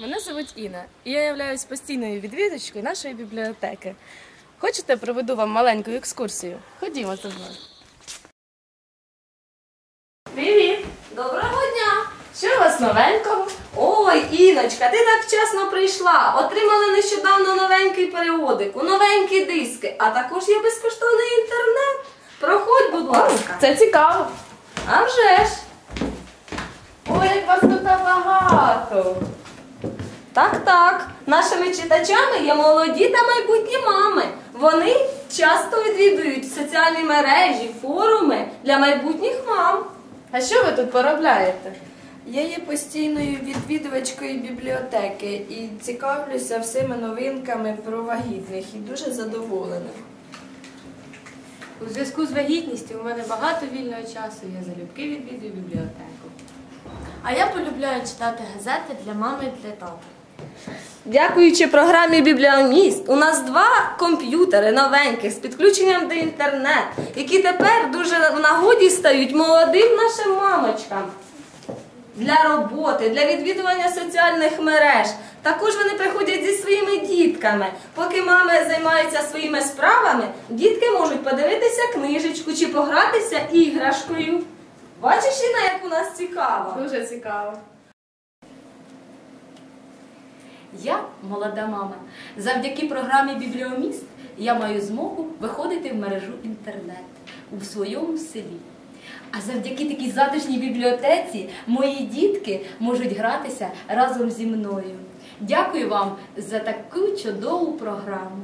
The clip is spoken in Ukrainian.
Мене звуть Інна, і я являюсь постійною відвідувачкою нашої бібліотеки. Хочете, проведу вам маленьку екскурсію? Ходімо за мною. Привіт! Доброго дня! Що у вас новенького? Ой, Іночка, ти так вчасно прийшла. Отримали нещодавно новенький періодик, новенькі диски, а також є безкоштовний інтернет. Проходь, будь ласка. Це цікаво. А вже ж. Ой, як вас тут багато. Так, так. Нашими читачами є молоді та майбутні мами. Вони часто відвідують соціальні мережі, форуми для майбутніх мам. А що ви тут поробляєте? Я є постійною відвідувачкою бібліотеки і цікавлюся всіми новинками про вагітних і дуже задоволена. У зв'язку з вагітністю у мене багато вільного часу, я залюбки відвідую бібліотеку. А я полюбляю читати газети для мами і для тата. Дякуючи програмі Бібліоміст, у нас два комп'ютери новеньких з підключенням до інтернету, які тепер дуже в нагоді стають молодим нашим мамочкам для роботи, для відвідування соціальних мереж. Також вони приходять зі своїми дітками. Поки мами займаються своїми справами, дітки можуть подивитися книжечку чи погратися іграшкою. Бачиш, Інна, як у нас цікаво? Дуже цікаво. Я, молода мама, завдяки програмі Бібліоміст я маю змогу виходити в мережу інтернет у своєму селі. А завдяки такій затишній бібліотеці мої дітки можуть гратися разом зі мною. Дякую вам за таку чудову програму.